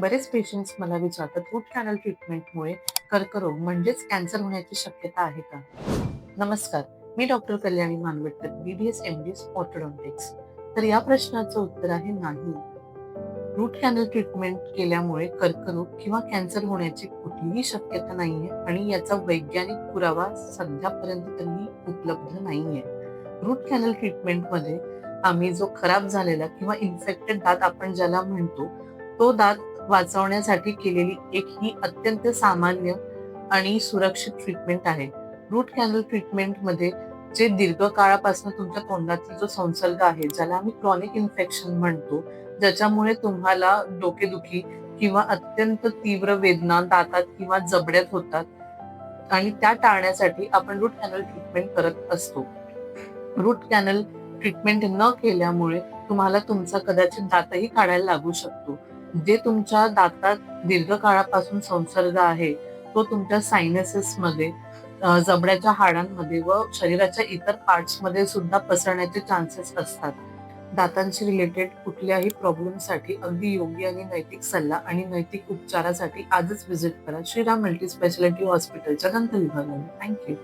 बरेच पेशंट्स मला विचारतात रूट कॅनल ट्रीटमेंटमुळे कर्करोग म्हणजेच कॅन्सर होण्याची शक्यता आहे का? नमस्कार मी doctor Kalyani Manvatkar BBS MDS orthodontics तर या प्रश्नाचं उत्तर आहे नाही. रूट कॅनल ट्रीटमेंट केल्यामुळे कर्करोग किंवा कॅन्सर होण्याची कुठलीही शक्यता नाहीये आणि याचा वैज्ञानिक पुरावा सध्यापर्यंत तरी उपलब्ध नाहीये. रूट कॅनल ट्रीटमेंटमध्ये आम्ही जो खराब झालेला किंवा इन्फेक्टेड दात आपण ज्याला म्हणतो तो दात वाचवण्यासाठी केलेली एक ही अत्यंत सामान्य आणि सुरक्षित ट्रीटमेंट आहे. रूट कॅनल ट्रीटमेंटमध्ये जे दीर्घकाळापासून तुमच्या तोंडातील जो संसर्ग आहे ज्याला आम्ही क्रॉनिक इन्फेक्शन म्हणतो ज्याच्यामुळे तुम्हाला डोकेदुखी किंवा अत्यंत तीव्र वेदना दातात किंवा जबड्यात होतात आणि त्या टाळण्यासाठी आपण रूट कॅनल ट्रीटमेंट करत असतो. रूट कॅनल ट्रीटमेंट न केल्यामुळे तुम्हाला तुमचा कदाचित दातही काढायला लागू शकतो. जे तुमच्या दातात दीर्घकाळापासून संसर्ग आहे तो तुमच्या सायनेसेस मध्ये जबड्याच्या हाडांमध्ये व शरीराच्या इतर पार्ट्समध्ये सुद्धा पसरण्याचे चान्सेस असतात. दातांशी रिलेटेड कुठल्याही प्रॉब्लेमसाठी अगदी योग्य आणि नैतिक सल्ला आणि नैतिक उपचारासाठी आजच व्हिजिट करा. श्रीराम मल्टी स्पेशालिटी हॉस्पिटलच्या दंत विभागाने थँक्यू